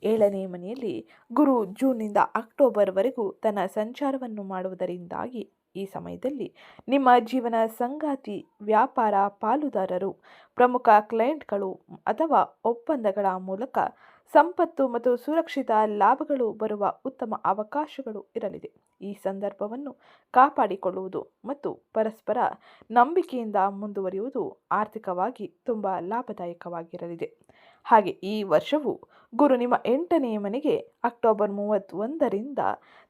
ಏಳನೇ ಮನೆಯಲ್ಲಿ ಗುರು ಜೂನ್ನಿಂದ ಅಕ್ಟೋಬರ್ವರೆಗೂ ತನ್ನ ಸಂಚಾರವನ್ನು ಮಾಡುವುದರಿಂದಾಗಿ ಈ ಸಮಯದಲ್ಲಿ ನಿಮ್ಮ ಜೀವನ ಸಂಗಾತಿ ವ್ಯಾಪಾರ ಪಾಲುದಾರರು, ಪ್ರಮುಖ ಕ್ಲೈಂಟ್ಗಳು ಅಥವಾ ಒಪ್ಪಂದಗಳ ಮೂಲಕ ಸಂಪತ್ತು ಮತ್ತು ಸುರಕ್ಷಿತ ಲಾಭಗಳು ಬರುವ ಉತ್ತಮ ಅವಕಾಶಗಳು ಇರಲಿದೆ. ಈ ಸಂದರ್ಭವನ್ನು ಕಾಪಾಡಿಕೊಳ್ಳುವುದು ಮತ್ತು ಪರಸ್ಪರ ನಂಬಿಕೆಯಿಂದ ಮುಂದುವರಿಯುವುದು ಆರ್ಥಿಕವಾಗಿ ತುಂಬ ಲಾಭದಾಯಕವಾಗಿರಲಿದೆ. ಹಾಗೆ ಈ ವರ್ಷವು ಗುರು ನಿಮ್ಮ ಎಂಟನೇ ಮನೆಗೆ ಅಕ್ಟೋಬರ್ ಮೂವತ್ತೊಂದರಿಂದ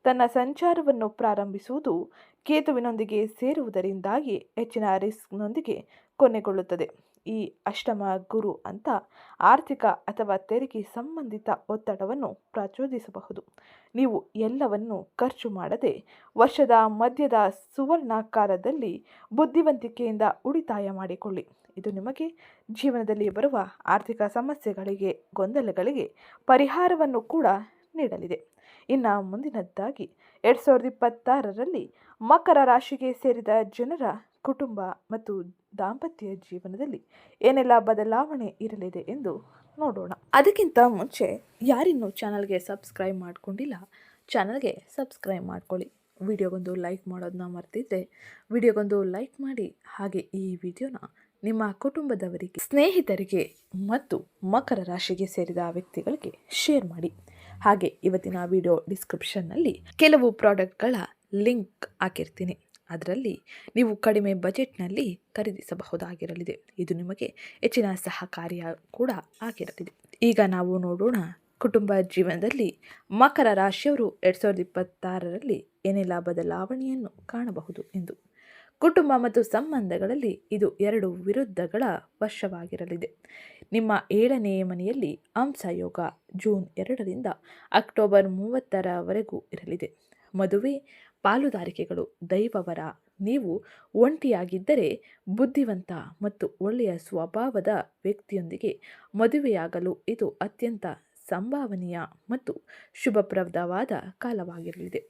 ತನ್ನ ಸಂಚಾರವನ್ನು ಪ್ರಾರಂಭಿಸುವುದು ಕೇತುವಿನೊಂದಿಗೆ ಸೇರುವುದರಿಂದಾಗಿ ಹೆಚ್ಚಿನ ರಿಸ್ಕ್ನೊಂದಿಗೆ ಕೊನೆಗೊಳ್ಳುತ್ತದೆ. ಈ ಅಷ್ಟಮ ಗುರು ಅಂತ ಆರ್ಥಿಕ ಅಥವಾ ತೆರಿಗೆ ಸಂಬಂಧಿತ ಒತ್ತಡವನ್ನು ಪ್ರಚೋದಿಸಬಹುದು. ನೀವು ಎಲ್ಲವನ್ನು ಖರ್ಚು ಮಾಡದೆ ವರ್ಷದ ಮಧ್ಯದ ಸುವರ್ಣಾಕಾರದಲ್ಲಿ ಬುದ್ಧಿವಂತಿಕೆಯಿಂದ ಉಳಿತಾಯ ಮಾಡಿಕೊಳ್ಳಿ. ಇದು ನಿಮಗೆ ಜೀವನದಲ್ಲಿ ಬರುವ ಆರ್ಥಿಕ ಸಮಸ್ಯೆಗಳಿಗೆ, ಗೊಂದಲಗಳಿಗೆ ಪರಿಹಾರವನ್ನು ಕೂಡ ನೀಡಲಿದೆ. ಇನ್ನು ಮುಂದಿನದ್ದಾಗಿ ಎರಡು ಸಾವಿರದ ಇಪ್ಪತ್ತಾರರಲ್ಲಿ ಮಕರ ರಾಶಿಗೆ ಸೇರಿದ ಜನರ ಕುಟುಂಬ ಮತ್ತು ದಾಂಪತ್ಯ ಜೀವನದಲ್ಲಿ ಏನೆಲ್ಲ ಬದಲಾವಣೆ ಇರಲಿದೆ ಎಂದು ನೋಡೋಣ. ಅದಕ್ಕಿಂತ ಮುಂಚೆ ಯಾರಿನ್ನೂ ಚಾನಲ್ಗೆ ಸಬ್ಸ್ಕ್ರೈಬ್ ಮಾಡಿಕೊಂಡಿಲ್ಲ, ಚಾನಲ್ಗೆ ಸಬ್ಸ್ಕ್ರೈಬ್ ಮಾಡ್ಕೊಳ್ಳಿ. ವಿಡಿಯೋಗೊಂದು ಲೈಕ್ ಮಾಡೋದನ್ನ ಮರ್ತಿದ್ರೆ ವಿಡಿಯೋಗೊಂದು ಲೈಕ್ ಮಾಡಿ. ಹಾಗೆ ಈ ವಿಡಿಯೋನ ನಿಮ್ಮ ಕುಟುಂಬದವರಿಗೆ, ಸ್ನೇಹಿತರಿಗೆ ಮತ್ತು ಮಕರ ರಾಶಿಗೆ ಸೇರಿದ ವ್ಯಕ್ತಿಗಳಿಗೆ ಶೇರ್ ಮಾಡಿ. ಹಾಗೆ ಇವತ್ತಿನ ವಿಡಿಯೋ ಡಿಸ್ಕ್ರಿಪ್ಷನ್ನಲ್ಲಿ ಕೆಲವು ಪ್ರಾಡಕ್ಟ್ಗಳ ಲಿಂಕ್ ಹಾಕಿರ್ತೀನಿ. ಅದರಲ್ಲಿ ನೀವು ಕಡಿಮೆ ಬಜೆಟ್ನಲ್ಲಿ ಖರೀದಿಸಬಹುದಾಗಿರಲಿದೆ. ಇದು ನಿಮಗೆ ಹೆಚ್ಚಿನ ಸಹಕಾರಿಯ ಕೂಡ ಆಗಿರಲಿದೆ. ಈಗ ನಾವು ನೋಡೋಣ ಕುಟುಂಬ ಜೀವನದಲ್ಲಿ ಮಕರ ರಾಶಿಯವರು ಎರಡು ಸಾವಿರದ ಇಪ್ಪತ್ತಾರರಲ್ಲಿ ಏನೆಲ್ಲ ಬದಲಾವಣೆಯನ್ನು ಕಾಣಬಹುದು ಎಂದು. ಕುಟುಂಬ ಮತ್ತು ಸಂಬಂಧಗಳಲ್ಲಿ ಇದು ಎರಡು ವಿರುದ್ಧಗಳ ವರ್ಷವಾಗಿರಲಿದೆ. ನಿಮ್ಮ ಏಳನೆಯ ಮನೆಯಲ್ಲಿ ಅಂಶಯೋಗ ಜೂನ್ ಎರಡರಿಂದ ಅಕ್ಟೋಬರ್ ಮೂವತ್ತರವರೆಗೂ ಇರಲಿದೆ. ಮದುವೆ ಪಾಲುದಾರಿಕೆಗಳು ದೈವವರ. ನೀವು ಒಂಟಿಯಾಗಿದ್ದರೆ ಬುದ್ಧಿವಂತ ಮತ್ತು ಒಳ್ಳೆಯ ಸ್ವಭಾವದ ವ್ಯಕ್ತಿಯೊಂದಿಗೆ ಮದುವೆಯಾಗಲು ಇದು ಅತ್ಯಂತ ಸಂಭಾವನೀಯ ಮತ್ತು ಶುಭಪ್ರದವಾದ ಕಾಲವಾಗಿರಲಿದೆ.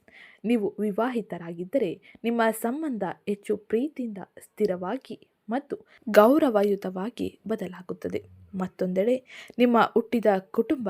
ನೀವು ವಿವಾಹಿತರಾಗಿದ್ದರೆ ನಿಮ್ಮ ಸಂಬಂಧ ಹೆಚ್ಚು ಪ್ರೀತಿಯಿಂದ ಸ್ಥಿರವಾಗಿ ಮತ್ತು ಗೌರವಯುತವಾಗಿ ಬದಲಾಗುತ್ತದೆ. ಮತ್ತೊಂದೆಡೆ ನಿಮ್ಮ ಹುಟ್ಟಿದ ಕುಟುಂಬ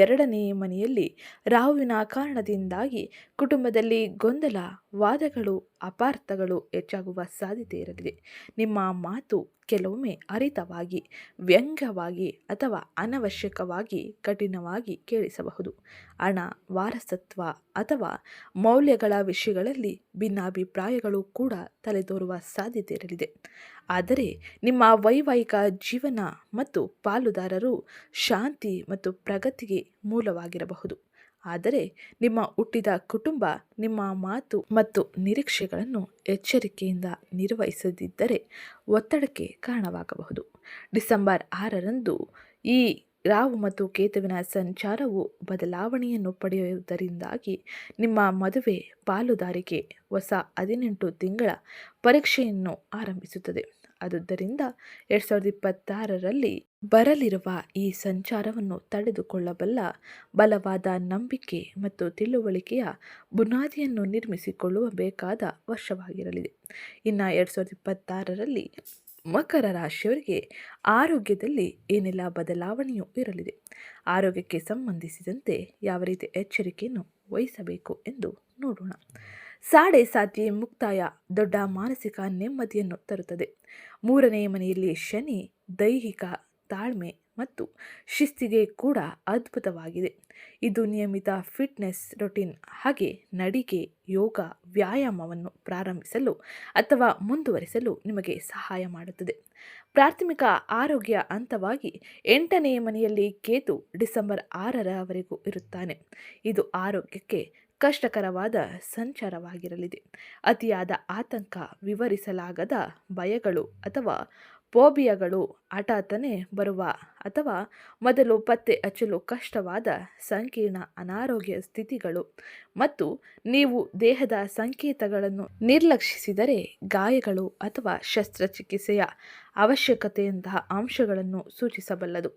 ಎರಡನೇ ಮನೆಯಲ್ಲಿ ರಾಹುವಿನ ಕಾರಣದಿಂದಾಗಿ ಕುಟುಂಬದಲ್ಲಿ ಗೊಂದಲ ವಾದಗಳು, ಅಪಾರ್ಥಗಳು ಹೆಚ್ಚಾಗುವ ಸಾಧ್ಯತೆ ಇರಲಿದೆ. ನಿಮ್ಮ ಮಾತು ಕೆಲವೊಮ್ಮೆ ಅರಿತವಾಗಿ, ವ್ಯಂಗ್ಯವಾಗಿ ಅಥವಾ ಅನವಶ್ಯಕವಾಗಿ ಕಠಿಣವಾಗಿ ಕೇಳಿಸಬಹುದು. ಹಣ, ವಾರಸತ್ವ ಅಥವಾ ಮೌಲ್ಯಗಳ ವಿಷಯಗಳಲ್ಲಿ ಭಿನ್ನಾಭಿಪ್ರಾಯಗಳು ಕೂಡ ತಲೆದೋರುವ ಸಾಧ್ಯತೆ ಇರಲಿದೆ. ಆದರೆ, ನಿಮ್ಮ ವೈವಾಹಿಕ ಜೀವನ ಮತ್ತು ಪಾಲುದಾರರು ಶಾಂತಿ ಮತ್ತು ಪ್ರಗತಿಗೆ ಮೂಲವಾಗಿರಬಹುದು. ಆದರೆ ನಿಮ್ಮ ಹುಟ್ಟಿದ ಕುಟುಂಬ ನಿಮ್ಮ ಮಾತು ಮತ್ತು ನಿರೀಕ್ಷೆಗಳನ್ನು ಎಚ್ಚರಿಕೆಯಿಂದ ನಿರ್ವಹಿಸದಿದ್ದರೆ ಒತ್ತಡಕ್ಕೆ ಕಾರಣವಾಗಬಹುದು. ಡಿಸೆಂಬರ್ ಆರರಂದು ಈ ರಾಹು ಮತ್ತು ಕೇತುವಿನ ಸಂಚಾರವು ಬದಲಾವಣೆಯನ್ನು ಪಡೆಯುವುದರಿಂದಾಗಿ ನಿಮ್ಮ ಮದುವೆ ಪಾಲುದಾರಿಕೆ ಹೊಸ ಹದಿನೆಂಟು ತಿಂಗಳ ಪರೀಕ್ಷೆಯನ್ನು ಆರಂಭಿಸುತ್ತದೆ. ಆದುದರಿಂದ ಎರಡು ಸಾವಿರದ ಇಪ್ಪತ್ತಾರರಲ್ಲಿ ಬರಲಿರುವ ಈ ಸಂಚಾರವನ್ನು ತಡೆದುಕೊಳ್ಳಬಲ್ಲ ಬಲವಾದ ನಂಬಿಕೆ ಮತ್ತು ತಿಳುವಳಿಕೆಯ ಬುನಾದಿಯನ್ನು ನಿರ್ಮಿಸಿಕೊಳ್ಳುವ ಬೇಕಾದ ವರ್ಷವಾಗಿರಲಿದೆ. ಇನ್ನು ಎರಡು ಸಾವಿರದ ಇಪ್ಪತ್ತಾರರಲ್ಲಿ ಮಕರ ರಾಶಿಯವರಿಗೆ ಆರೋಗ್ಯದಲ್ಲಿ ಏನೆಲ್ಲ ಬದಲಾವಣೆಯೂ ಇರಲಿದೆ. ಆರೋಗ್ಯಕ್ಕೆ ಸಂಬಂಧಿಸಿದಂತೆ ಯಾವ ರೀತಿ ಎಚ್ಚರಿಕೆಯನ್ನು ವಹಿಸಬೇಕು ಎಂದು ನೋಡೋಣ. ಸಾಡೆ ಸಾತಿ ಮುಕ್ತಾಯ ದೊಡ್ಡ ಮಾನಸಿಕ ನೆಮ್ಮದಿಯನ್ನು ತರುತ್ತದೆ. ಮೂರನೇ ಮನೆಯಲ್ಲಿ ಶನಿ, ದೈಹಿಕ ತಾಳ್ಮೆ ಮತ್ತು ಶಿಸ್ತಿಗೆ ಕೂಡ ಅದ್ಭುತವಾಗಿದೆ. ಇದು ನಿಯಮಿತ ಫಿಟ್ನೆಸ್ ರೊಟೀನ್ ಹಾಗೆ ನಡಿಗೆ, ಯೋಗ, ವ್ಯಾಯಾಮವನ್ನು ಪ್ರಾರಂಭಿಸಲು ಅಥವಾ ಮುಂದುವರಿಸಲು ನಿಮಗೆ ಸಹಾಯ ಮಾಡುತ್ತದೆ. ಪ್ರಾಥಮಿಕ ಆರೋಗ್ಯ ಹಂತವಾಗಿ ಎಂಟನೇ ಮನೆಯಲ್ಲಿ ಕೇತು ಡಿಸೆಂಬರ್ ಆರರವರೆಗೂ ಇರುತ್ತಾನೆ. ಇದು ಆರೋಗ್ಯಕ್ಕೆ ಕಷ್ಟಕರವಾದ ಸಂಚಾರವಾಗಿರಲಿದೆ. ಅತಿಯಾದ ಆತಂಕ ವಿವರಿಸಲಾಗದ ಭಯಗಳು ಅಥವಾ ಫೋಬಿಯಾಗಳು ಹಠಾತ್ತನೆ ಬರುವ ಅಥವಾ ಮೊದಲು ಪತ್ತೆ ಹಚ್ಚಲು ಕಷ್ಟವಾದ ಸಂಕೀರ್ಣ ಅನಾರೋಗ್ಯ ಸ್ಥಿತಿಗಳು ಮತ್ತು ನೀವು ದೇಹದ ಸಂಕೇತಗಳನ್ನು ನಿರ್ಲಕ್ಷಿಸಿದರೆ ಗಾಯಗಳು ಅಥವಾ ಶಸ್ತ್ರಚಿಕಿತ್ಸೆಯ ಅವಶ್ಯಕತೆಯಂತಹ ಅಂಶಗಳನ್ನು ಸೂಚಿಸಬಲ್ಲದು.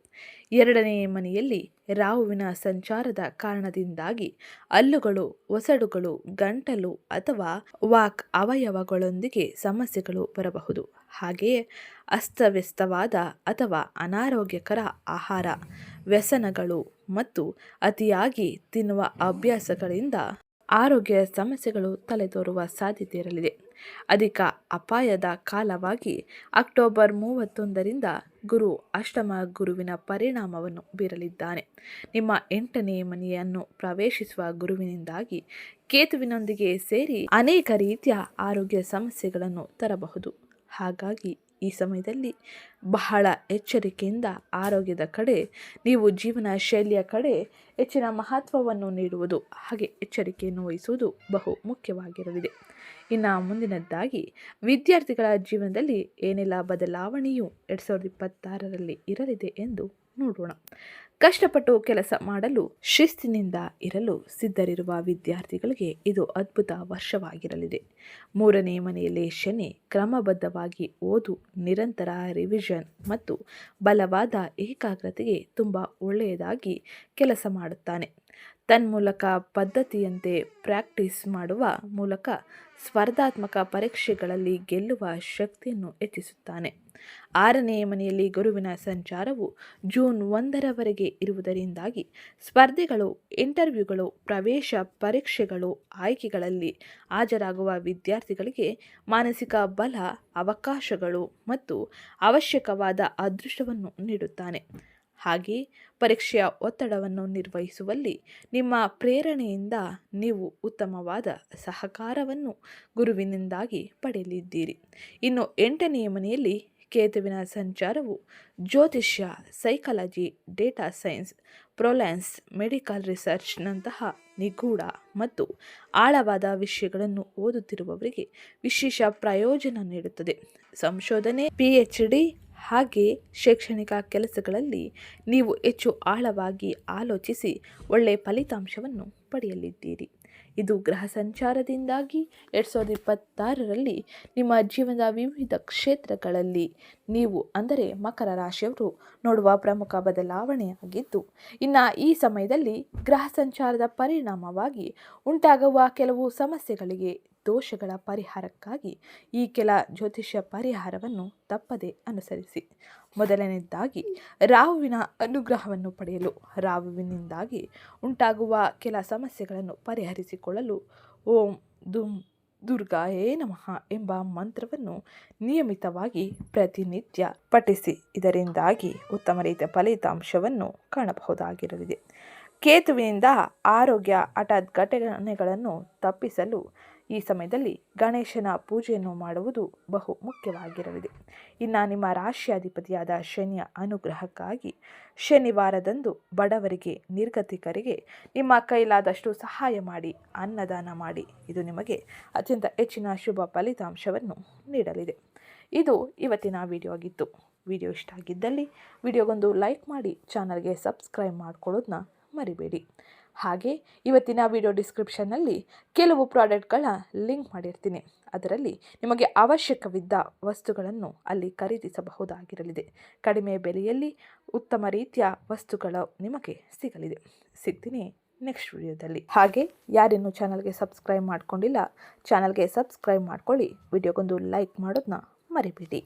ಎರಡನೇ ಮನೆಯಲ್ಲಿ ರಾಹುವಿನ ಸಂಚಾರದ ಕಾರಣದಿಂದಾಗಿ ಹಲ್ಲುಗಳು, ಒಸಡುಗಳು, ಗಂಟಲು ಅಥವಾ ವಾಕ್ ಅವಯವಗಳೊಂದಿಗೆ ಸಮಸ್ಯೆಗಳು ಬರಬಹುದು. ಹಾಗೆಯೇ ಅಸ್ತವ್ಯಸ್ತವಾದ ಅಥವಾ ಅನಾರೋಗ್ಯಕರ ಆಹಾರ, ವ್ಯಸನಗಳು ಮತ್ತು ಅತಿಯಾಗಿ ತಿನ್ನುವ ಅಭ್ಯಾಸಗಳಿಂದ ಆರೋಗ್ಯ ಸಮಸ್ಯೆಗಳು ತಲೆದೋರುವ ಸಾಧ್ಯತೆ ಇರಲಿದೆ. ಅಧಿಕ ಅಪಾಯದ ಕಾಲವಾಗಿ ಅಕ್ಟೋಬರ್ ಮೂವತ್ತೊಂದರಿಂದ ಗುರು ಅಷ್ಟಮ ಗುರುವಿನ ಪರಿಣಾಮವನ್ನು ಬೀರಲಿದ್ದಾನೆ. ನಿಮ್ಮ ಎಂಟನೇ ಮನೆಯನ್ನು ಪ್ರವೇಶಿಸುವ ಗುರುವಿನಿಂದಾಗಿ ಕೇತುವಿನೊಂದಿಗೆ ಸೇರಿ ಅನೇಕ ರೀತಿಯ ಆರೋಗ್ಯ ಸಮಸ್ಯೆಗಳನ್ನು ತರಬಹುದು. ಹಾಗಾಗಿ ಈ ಸಮಯದಲ್ಲಿ ಬಹಳ ಎಚ್ಚರಿಕೆಯಿಂದ ಆರೋಗ್ಯದ ಕಡೆ, ನೀವು ಜೀವನ ಶೈಲಿಯ ಕಡೆ ಹೆಚ್ಚಿನ ಮಹತ್ವವನ್ನು ನೀಡುವುದು, ಹಾಗೆ ಎಚ್ಚರಿಕೆಯನ್ನು ವಹಿಸುವುದು ಬಹು ಮುಖ್ಯವಾಗಿರಲಿದೆ. ಇನ್ನು ಮುಂದಿನದ್ದಾಗಿ, ವಿದ್ಯಾರ್ಥಿಗಳ ಜೀವನದಲ್ಲಿ ಏನೆಲ್ಲ ಬದಲಾವಣೆಯು ಎರಡು ಸಾವಿರದ ಇಪ್ಪತ್ತಾರರಲ್ಲಿ ಇರಲಿದೆ ಎಂದು ನೋಡೋಣ. ಕಷ್ಟಪಟ್ಟು ಕೆಲಸ ಮಾಡಲು ಶಿಸ್ತಿನಿಂದ ಇರಲು ಸಿದ್ಧರಿರುವ ವಿದ್ಯಾರ್ಥಿಗಳಿಗೆ ಇದು ಅದ್ಭುತ ವರ್ಷವಾಗಿರಲಿದೆ. ಮೂರನೇ ಮನೆಯಲ್ಲಿ ಶನಿ ಕ್ರಮಬದ್ಧವಾಗಿ ಓದು, ನಿರಂತರ ರಿವಿಷನ್ ಮತ್ತು ಬಲವಾದ ಏಕಾಗ್ರತೆಗೆ ತುಂಬ ಒಳ್ಳೆಯದಾಗಿ ಕೆಲಸ ಮಾಡುತ್ತಾನೆ. ತನ್ಮೂಲಕ ಪದ್ಧತಿಯಂತೆ ಪ್ರಾಕ್ಟೀಸ್ ಮಾಡುವ ಮೂಲಕ ಸ್ಪರ್ಧಾತ್ಮಕ ಪರೀಕ್ಷೆಗಳಲ್ಲಿ ಗೆಲ್ಲುವ ಶಕ್ತಿಯನ್ನು ಹೆಚ್ಚಿಸುತ್ತಾನೆ. ಆರನೇ ಮನೆಯಲ್ಲಿ ಗುರುವಿನ ಸಂಚಾರವು ಜೂನ್ ಒಂದರವರೆಗೆ ಇರುವುದರಿಂದಾಗಿ ಸ್ಪರ್ಧೆಗಳು, ಇಂಟರ್ವ್ಯೂಗಳು, ಪ್ರವೇಶ ಪರೀಕ್ಷೆಗಳು, ಆಯ್ಕೆಗಳಲ್ಲಿ ಹಾಜರಾಗುವ ವಿದ್ಯಾರ್ಥಿಗಳಿಗೆ ಮಾನಸಿಕ ಬಲ, ಅವಕಾಶಗಳು ಮತ್ತು ಅವಶ್ಯಕವಾದ ಅದೃಷ್ಟವನ್ನು ನೀಡುತ್ತಾನೆ. ಹಾಗೆ ಪರೀಕ್ಷೆಯ ಒತ್ತಡವನ್ನು ನಿರ್ವಹಿಸುವಲ್ಲಿ ನಿಮ್ಮ ಪ್ರೇರಣೆಯಿಂದ ನೀವು ಉತ್ತಮವಾದ ಸಹಕಾರವನ್ನು ಗುರುವಿನಿಂದಾಗಿ ಪಡೆಯಲಿದ್ದೀರಿ. ಇನ್ನು ಎಂಟನೆಯ ಮನೆಯಲ್ಲಿ ಕೇತುವಿನ ಸಂಚಾರವು ಜ್ಯೋತಿಷ್ಯ, psychology, data science, freelance, medical ರಿಸರ್ಚ್ನಂತಹ ನಿಗೂಢ ಮತ್ತು ಆಳವಾದ ವಿಷಯಗಳನ್ನು ಓದುತ್ತಿರುವವರಿಗೆ ವಿಶೇಷ ಪ್ರಯೋಜನ ನೀಡುತ್ತದೆ. ಸಂಶೋಧನೆ ಪಿ ಎಚ್ ಡಿ ಹಾಗೆ ಶೈಕ್ಷಣಿಕ ಕೆಲಸಗಳಲ್ಲಿ ನೀವು ಹೆಚ್ಚು ಆಳವಾಗಿ ಆಲೋಚಿಸಿ ಒಳ್ಳೆಯ ಫಲಿತಾಂಶವನ್ನು ಪಡೆಯಲಿದ್ದೀರಿ. ಇದು ಗ್ರಹ ಸಂಚಾರದಿಂದಾಗಿ ಎರಡು ಸಾವಿರದ ಇಪ್ಪತ್ತಾರರಲ್ಲಿ ನಿಮ್ಮ ಜೀವನದ ವಿವಿಧ ಕ್ಷೇತ್ರಗಳಲ್ಲಿ ನೀವು ಅಂದರೆ ಮಕರ ರಾಶಿಯವರು ನೋಡುವ ಪ್ರಮುಖ ಬದಲಾವಣೆಯಾಗಿದ್ದು, ಇನ್ನು ಈ ಸಮಯದಲ್ಲಿ ಗ್ರಹ ಸಂಚಾರದ ಪರಿಣಾಮವಾಗಿ ಉಂಟಾಗುವ ಕೆಲವು ಸಮಸ್ಯೆಗಳಿಗೆ ದೋಷಗಳ ಪರಿಹಾರಕ್ಕಾಗಿ ಈ ಕೆಲ ಜ್ಯೋತಿಷ್ಯ ಪರಿಹಾರವನ್ನು ತಪ್ಪದೆ ಅನುಸರಿಸಿ. ಮೊದಲನೇದಾಗಿ ರಾಹುವಿನ ಅನುಗ್ರಹವನ್ನು ಪಡೆಯಲು ರಾಹುವಿನಿಂದಾಗಿ ಉಂಟಾಗುವ ಕೆಲ ಸಮಸ್ಯೆಗಳನ್ನು ಪರಿಹರಿಸಿಕೊಳ್ಳಲು ಓಂ ದುಂ ದುರ್ಗಾಯೇ ನಮಃ ಎಂಬ ಮಂತ್ರವನ್ನು ನಿಯಮಿತವಾಗಿ ಪ್ರತಿನಿತ್ಯ ಪಠಿಸಿ. ಇದರಿಂದಾಗಿ ಉತ್ತಮ ರೀತಿಯ ಫಲಿತಾಂಶವನ್ನು ಕಾಣಬಹುದಾಗಿರಲಿದೆ. ಕೇತುವಿನಿಂದ ಆರೋಗ್ಯ, ಹಠಾತ್ ಘಟನೆಗಳನ್ನು ತಪ್ಪಿಸಲು ಈ ಸಮಯದಲ್ಲಿ ಗಣೇಶನ ಪೂಜೆಯನ್ನು ಮಾಡುವುದು ಬಹು ಮುಖ್ಯವಾಗಿರಲಿದೆ. ಇನ್ನು ನಿಮ್ಮ ರಾಶಿಯಾಧಿಪತಿಯಾದ ಶನಿಯ ಅನುಗ್ರಹಕ್ಕಾಗಿ ಶನಿವಾರದಂದು ಬಡವರಿಗೆ, ನಿರ್ಗತಿಕರಿಗೆ ನಿಮ್ಮ ಕೈಲಾದಷ್ಟು ಸಹಾಯ ಮಾಡಿ, ಅನ್ನದಾನ ಮಾಡಿ. ಇದು ನಿಮಗೆ ಅತ್ಯಂತ ಹೆಚ್ಚಿನ ಶುಭ ಫಲಿತಾಂಶವನ್ನು ನೀಡಲಿದೆ. ಇದು ಇವತ್ತಿನ ವಿಡಿಯೋ ಆಗಿತ್ತು ವಿಡಿಯೋ ಇಷ್ಟ ಆಗಿದ್ದಲ್ಲಿ ವಿಡಿಯೋಗೊಂದು ಲೈಕ್ ಮಾಡಿ, ಚಾನಲ್ಗೆ ಸಬ್ಸ್ಕ್ರೈಬ್ ಮಾಡ್ಕೊಳ್ಳೋದನ್ನ ಮರಿಬೇಡಿ. ಹಾಗೆ ಇವತ್ತಿನ ವಿಡಿಯೋ ಡಿಸ್ಕ್ರಿಪ್ಷನ್ನಲ್ಲಿ ಕೆಲವು ಪ್ರಾಡಕ್ಟ್ಗಳ ಲಿಂಕ್ ಮಾಡಿರ್ತೀನಿ. ಅದರಲ್ಲಿ ನಿಮಗೆ ಅವಶ್ಯಕವಿದ್ದ ವಸ್ತುಗಳನ್ನು ಅಲ್ಲಿ ಖರೀದಿಸಬಹುದಾಗಿರಲಿದೆ. ಕಡಿಮೆ ಬೆಲೆಯಲ್ಲಿ ಉತ್ತಮ ರೀತಿಯ ವಸ್ತುಗಳು ನಿಮಗೆ ಸಿಗಲಿದೆ. ಸಿಗ್ತೀನಿ ನೆಕ್ಸ್ಟ್ ವಿಡಿಯೋದಲ್ಲಿ ಹಾಗೆ ಯಾರಿನ್ನೂ ಚಾನಲ್ಗೆ ಸಬ್ಸ್ಕ್ರೈಬ್ ಮಾಡ್ಕೊಂಡಿಲ್ಲ ಚಾನಲ್ಗೆ ಸಬ್ಸ್ಕ್ರೈಬ್ ಮಾಡ್ಕೊಳ್ಳಿ. ವಿಡಿಯೋಗೊಂದು ಲೈಕ್ ಮಾಡೋದನ್ನ ಮರಿಬೇಡಿ.